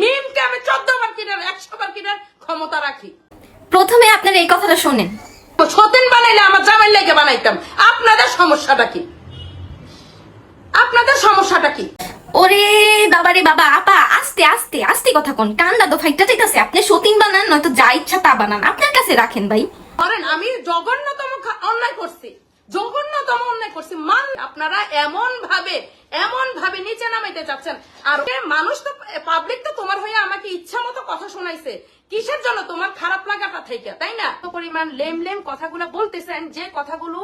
মিমকে আমি চোদ্দ বার কিনার একশো বার কিনার ক্ষমতা রাখি। প্রথমে আপনার এই কথাটা শোনেন। সতীন বানাইলে আমার জামাই লেগে বানাইতাম। আপনাদের সমস্যাটা কি? আপনাদের সমস্যাটা কি? ওরে বাবা রে বাবা আপা আস্তে আস্তে আস্তে কথা কোন। কান্দা তো ফাইটটা চাইতাছে। আপনি সতীন বানান নয়তো যা ইচ্ছা তা বানান। আপনার কাছে রাখেন ভাই। ধরেন আমি জঘন্যতম অন্যায় করছি। জঘন্যতম অন্যায় করছে। মান আপনারা এমন ভাবে এমন ভাবে নিচে নামাইতে চাচ্ছেন। আর মানুষ তো পাবলিক তো তোমার হয়ে আমাকে ইচ্ছা মতো কথা শোনাইছে। কিসের জন্য? তোমার খারাপ লাগাটা থেকে, তাই না? পরিমাণ লেম লেম কথাগুলো বলতেছেন, যে কথাগুলো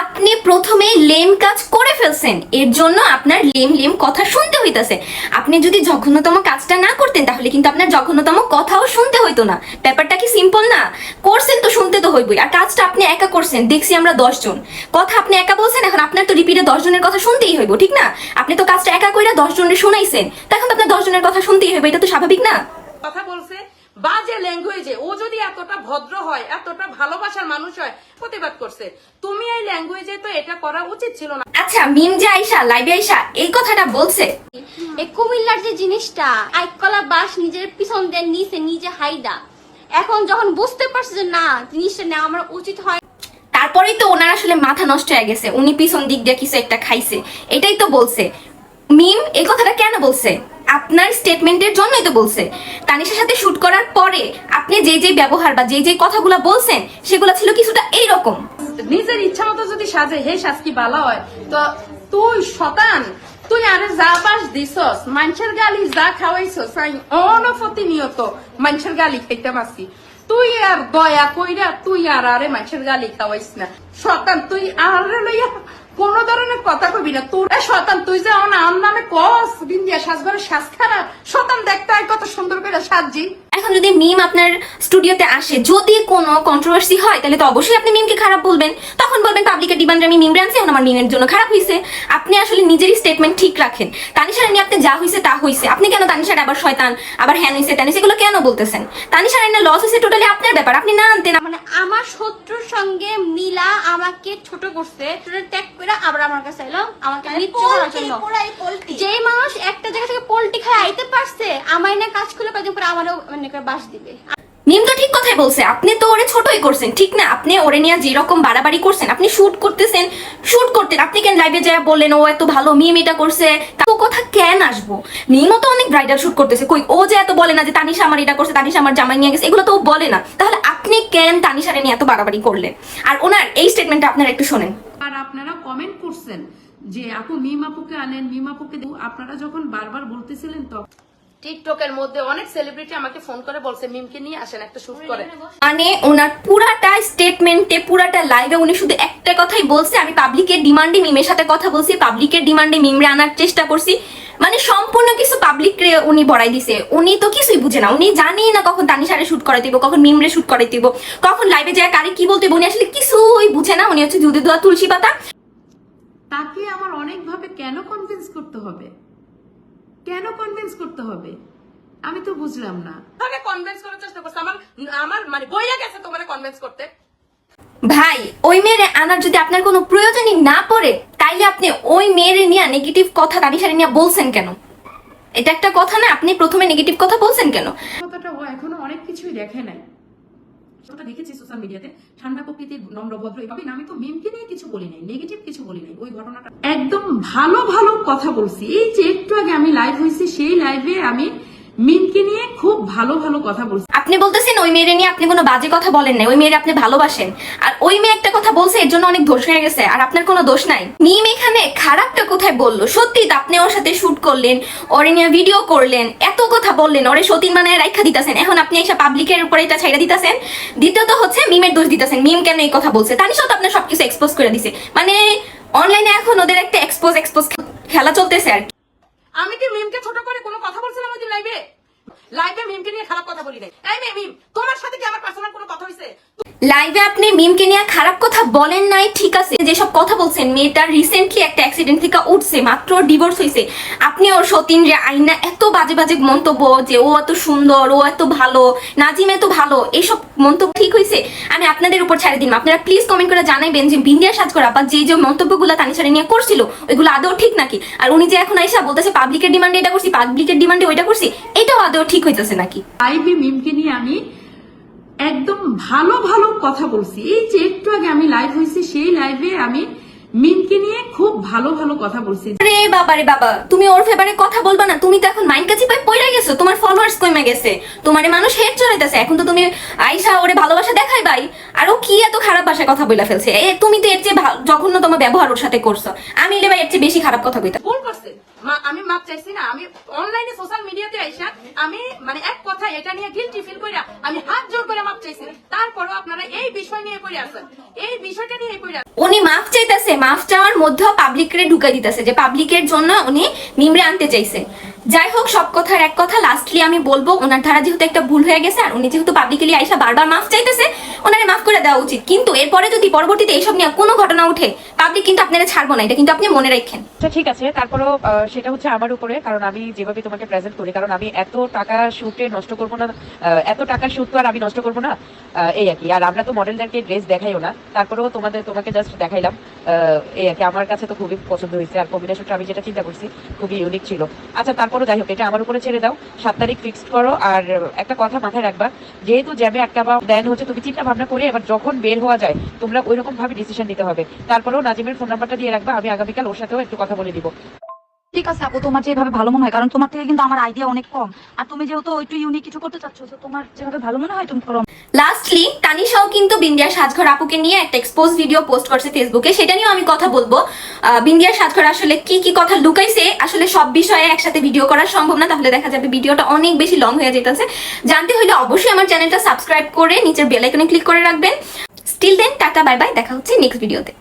আপনি প্রথমে লেম কাজ করে ফেলছেন। এর জন্য আপনার লেম লেম কথা শুনতে হইতাছে। আপনি যদি জঘন্যতম কাজটা না করতেন, তাহলে কিন্তু আপনার জঘন্যতম কথাও শুনতে হইতো না। ব্যাপারটা কি সিম্পল না? করছেন তো শুনতে তো হইবই। আর কাজটা আপনি একা করছেন, দেখছি আমরা দশ জন। কথা আপনি একা বলছেন, এখন আপনার তো রিপিটে দশ জনের কথা শুনতেই হইব, ঠিক না? আপনি তো কাজটা একা কইরা দশ জনের শোনাইছেন তখন তো আপনার দশ জনের কথা শুনতেই হইবে, এটা তো স্বাভাবিক না? কথা বলছে বাজে ল্যাঙ্গুয়েজে ও যদি এতটা ভদ্র হয় এতটা ভালোবাসার মানুষ হয় প্রতিবাদ করছে। তুমি এই ল্যাঙ্গুয়েজে তো এটা করা উচিত ছিল না। আচ্ছা মিম যে আইসা লাইভে আইসা এই কথাটা বলছে? এই কুমিল্লার যে জিনিসটা আইকলা বাস নিজের পিছন দিয়ে নিচে নিজে হাইডা। এখন যখন বুঝতে পারছে যে না জিনিসটা নেওয়া আমার উচিত হয় তারপরেই তো ওনার আসলে মাথা নষ্ট হয়ে গেছে। উনি পিছন দিক দিয়ে কিছু একটা খাইছে। এটাই তো বলছে। মিম এই কথাটা কেন বলছে? আপনার স্টেটমেন্টের জন্যই তো বলছে। তানিশার সাথে শুট করার পরে আপনি যে যে ব্যবহার বা যে যে কথাগুলো বলছেন, সেগুলো ছিল কিছুটা এইরকম। নিজের ইচ্ছা মতো যদি সাজে, হে কি বালা হয়, তো তুই শতান, তুই আরে যা পাস দিছস, মানুষের গালি যা খাওয়াইছস, আমি অনপ্রতিনিয়ত মানুষের গালি খাইতে পারছি তুই আর দয়া কইরা তুই আর আরে মানুষের গালি খাওয়াইস না। শতান, তুই আরে লইয়া কোন ধরনের কথা কবি না। তোর শতান, তুই যে আমার আম নামে কস সাজবার সাজ খারাপ সতান দেখতে হয় কত সুন্দর করে সাজি এখন যদি মিম আপনার স্টুডিওতে আসে যদি কোনো কন্ট্রোভার্সি হয় তাহলে তো অবশ্যই আপনি মিমকে খারাপ বলবেন। তখন বলবেন পাবলিকের ডিমান্ডে আমি মিম আনছি এখন আমার মিমের জন্য খারাপ হয়েছে আপনি আসলে নিজেরই স্টেটমেন্ট ঠিক রাখেন। তানিশার নিয়ে আপনি যা হয়েছে তা হয়েছে আপনি কেন তানিশার আবার শয়তান আবার হ্যান হয়েছে হয়েছে এগুলো কেন বলতেছেন? তানিশার এনে লস হয়েছে টোটালি আপনার ব্যাপার আপনি না আনতেন। মানে আমার শত্রুর সঙ্গে মিলা আমাকে ছোট করছে ত্যাগ করে আবার আমার কাছে এলো আমাকে জন্য। যেই মানুষ একটা জায়গা থেকে পোল্টি খায় আইতে পারছে আমায় না কাজ করলে কয়েকদিন পরে আমারও মানে করে বাস দিবে। মিম তো ঠিক কথাই বলছে আপনি তো ওরে ছোটই করছেন ঠিক না? আপনি ওরে নিয়ে যেরকম বাড়াবাড়ি করছেন আপনি শুট করতেছেন শুট করতেন আপনি কেন লাইভে যায় বললেন ও এত ভালো মিম এটা করছে? তা কথা কেন আসব? মিমও তো অনেক ব্রাইডাল শুট করতেছে কই ও যে এত বলে না যে তানিশা আমার এটা করছে তানিশা আমার জামাই নিয়ে গেছে এগুলো তো ও বলে না। তাহলে আপনি কেন তানিশারে নিয়ে এত বাড়াবাড়ি করলেন? আর ওনার এই স্টেটমেন্টটা আপনারা একটু শোনেন। আর আপনারা কমেন্ট করছেন যে আপু মিম আপুকে আনেন মিম আপুকে আপনারা যখন বারবার বলতেছিলেন তো টিকটকের মধ্যে অনেক সেলিব্রিটি আমাকে ফোন করে বলছে মিমকে নিয়ে আসেন একটা শুট করে। মানে ওনার পুরাটা স্টেটমেন্টে পুরাটা লাইভে উনি শুধু একটা কথাই বলছে আমি পাবলিকের ডিমান্ডে মিমের সাথে কথা বলছি পাবলিকের ডিমান্ডে মিমরে আনার চেষ্টা করছি। মানে সম্পূর্ণ কিছু পাবলিক উনি বড়াই দিছে। উনি তো কিছুই বুঝে না। উনি জানেই না কখন দানি তানিশারে শুট করাই দিব কখন মিমরে শুট করাই দিব কখন লাইভে যায় কারে কি বলতে উনি আসলে কিছুই বুঝে না। উনি হচ্ছে দুধে দোয়া তুলসী পাতা। তাকে আমার অনেকভাবে কেন কনভিন্স করতে হবে? কেন কনভিন্স করতে হবে? আমি তো বুঝলাম না। তাহলে কনভিন্স করার চেষ্টা করছে। আমার আমার মানে বইয়া গেছে তোমারে কনভিন্স করতে। ভাই ওই মেয়েরে আনার যদি আপনার কোনো প্রয়োজনই না পড়ে তাইলে আপনি ওই মেয়েরে নিয়ে নেগেটিভ কথা তানিশারে নিয়ে বলছেন কেন? এটা একটা কথা না? আপনি প্রথমে নেগেটিভ কথা বলছেন কেন? কথাটা ও এখনও অনেক কিছুই দেখে নাই। ওটা দেখেছি সোশ্যাল মিডিয়াতে ঠান্ডা প্রকৃতির নম্র ভদ্র এভাবে আমি তো মিমকে নিয়ে কিছু বলি নাই নেগেটিভ কিছু বলি নাই। ওই ঘটনাটা একদম ভালো ভালো কথা বলছি। এই যে একটু আগে আমি লাইভ হয়েছি, সেই লাইভে আমি মিমকে নিয়ে খুব ভালো ভালো কথা বলছে। আপনি বলতেছেন ওই মেয়েরে নিয়ে আপনি কোনো বাজে কথা বলেন না ওই মেয়েরে আপনি ভালোবাসেন। আর ওই মেয়ে একটা কথা বলছে, এর জন্য অনেক দোষ হয়ে গেছে, আর আপনার কোনো দোষ নাই। মিম এখানে খারাপটা কোথায় বলল? সত্যি তো আপনি ওর সাথে শুট করলেন, ওরে নিয়ে ভিডিও করলেন, এত কথা বললেন, ওরে সতীন মানে রাইখা দিতেছেন, এখন আপনি এসে পাবলিকের উপরে এটা ছাইড়া দিতেছেন। দ্বিতীয়ত হচ্ছে, মিমের দোষ দিতেছেন, মিম কেন এই কথা বলছে? তার তো আপনার সবকিছু এক্সপোজ করে দিছে। মানে অনলাইনে এখন ওদের একটা এক্সপোজ এক্সপোজ খেলা চলতেছে আর। আমি কি মিমকে ছোট করে কোনো কথা বলছিলাম ওই লাইভে লাইভে মিমকে নিয়ে খারাপ কথা বলি নাই। এই মিম, তোমার সাথে কি আমার পার্সোনাল কোনো কথা হয়েছে লাইভে আপনি মিমকে নিয়ে খারাপ কথা বলেন নাই, ঠিক আছে? যেসব কথা বলছেন, মেয়েটার রিসেন্টলি একটা অ্যাক্সিডেন্ট থেকে উঠছে, মাত্র ডিভোর্স হয়েছে আপনি ওর সতীন যে আইনা এত বাজে বাজে মন্তব্য যে ও এত সুন্দর, ও এত ভালো, নাজিম এত ভালো এইসব মন্তব্য ঠিক হয়েছে আমি আপনাদের উপর ছাড়ে দিন আপনারা প্লিজ কমেন্ট করে জানাইবেন যে বিন্দিয়া সাজ করা বা যে যে মন্তব্যগুলো তানিশারে নিয়ে করছিল, ওইগুলো আদৌ ঠিক নাকি? আর উনি যে এখন আইসা বলতেছে পাবলিকের ডিমান্ডে এটা করছি পাবলিকের ডিমান্ডে ওইটা করছি, এটাও আদৌ ঠিক হইতেছে নাকি? লাইভে মিমকে নিয়ে আমি একদম ভালো ভালো কথা বলছি। এই যে একটু আগে আমি লাইভ হয়েছি সেই লাইভে আমি মিমকে নিয়ে খুব ভালো ভালো কথা বলছি। রে বাবা রে বাবা তুমি ওর ফেভারে কথা বলবা না। তুমি তো এখন মাইন্ড কাছে পাই পড়ে গেছো তোমার ফলোয়ার্স কমে গেছে। তোমারে মানুষ হেড চড়াইতেছে এখন তো তুমি আইসা ওরে ভালোবাসা দেখাই ভাই আর ও কি এত খারাপ ভাষায় কথা বলে ফেলছে? এ তুমি তো এর চেয়ে ভা- তোমার ব্যবহার ওর সাথে করছ। আমি রে ভাই এর চেয়ে বেশি খারাপ কথা কইতা ভুল করছে। আমি মাপ চাইছি না আমি অনলাইনে সোশ্যাল মিডিয়াতে আইসা আমি মানে এক কথা এটা নিয়ে গিলটি ফিল কইরা আমি হাত জোর করে মাপ চাইছি। তারপরও আপনারা এই বিষয় নিয়ে পড়ে আছেন। এই বিষয়টা নিয়ে পড়ে উনি মাফ চাইতেছে মাফ চাওয়ার মধ্যেও পাবলিকরে ঢুকাই দিতেছে যে পাবলিকের জন্য উনি মিমরে আনতে চাইছে। যাই হোক সব কথার এক কথা লাস্টলি আমি বলব ওনার ধারা যেহেতু একটা ভুল হয়ে গেছে আর উনি যেহেতু পাবলিকলি আইসা বারবার মাফ চাইতেছে ওনারে মাফ করে দেওয়া উচিত। কিন্তু এরপরে যদি পরবর্তীতে এইসব নিয়ে কোনো ঘটনা উঠে পাবলিক কিন্তু আপনারা ছাড়বো না এটা কিন্তু আপনি মনে রাখেন। আচ্ছা ঠিক আছে তারপরেও সেটা হচ্ছে আমার উপরে, কারণ আমি যেভাবে তোমাকে প্রেজেন্ট করি, কারণ আমি এত টাকা শুটে নষ্ট করব না এত টাকার শুট তো আর আমি নষ্ট করব না এই আর কি। আর আমরা তো মডেলদেরকে ড্রেস দেখাইও না, তারপরেও তোমাদের, তোমাকে জাস্ট দেখাইলাম এই আর কি। আমার কাছে তো খুবই পছন্দ হয়েছে, আর কম্বিনেশনটা আমি যেটা চিন্তা করছি, খুবই ইউনিক ছিল। আচ্ছা তারপরেও যাই হোক, এটা আমার উপরে ছেড়ে দাও। সাত তারিখ ফিক্সড করো, আর একটা কথা মাথায় রাখবা, যেহেতু জ্যামে আটকাবা দেন হচ্ছে তুমি চিন্তা ভাবনা করে এবার যখন বের হওয়া যায়, তোমরা ওই রকম ভাবে ডিসিশন নিতে হবে। তারপরেও নাজিমের ফোন নাম্বারটা দিয়ে রাখবা, আমি আগামীকাল ওর সাথেও একটু কথা বলে দিব ঠিক আছে আপু, তোমার যেভাবে ভালো মনে হয়, কারণ তোমার থেকে কিন্তু আমার আইডিয়া অনেক কম। আর তুমি যেহেতু একটু ইউনিক কিছু করতে চাচ্ছ, তো তোমার যেভাবে ভালো মনে হয়, তুমি করো। লাস্টলি তানিশাও কিন্তু বিন্দিয়ার সাজঘর আপুকে নিয়ে একটা এক্সপোজ ভিডিও পোস্ট করছে ফেসবুকে সেটা নিয়েও আমি কথা বলব। বিন্দিয়ার সাজঘর আসলে কি কি কথা লুকাইছে, আসলে সব বিষয়ে একসাথে ভিডিও করা সম্ভব না। তাহলে দেখা যাবে ভিডিওটা অনেক বেশি লং হয়ে যেতেছে জানতে হলে অবশ্যই আমার চ্যানেলটা সাবস্ক্রাইব করে নিচের বেল আইকনে ক্লিক করে রাখবেন। Still then tata bye bye দেখা হচ্ছে নেক্সট ভিডিওতে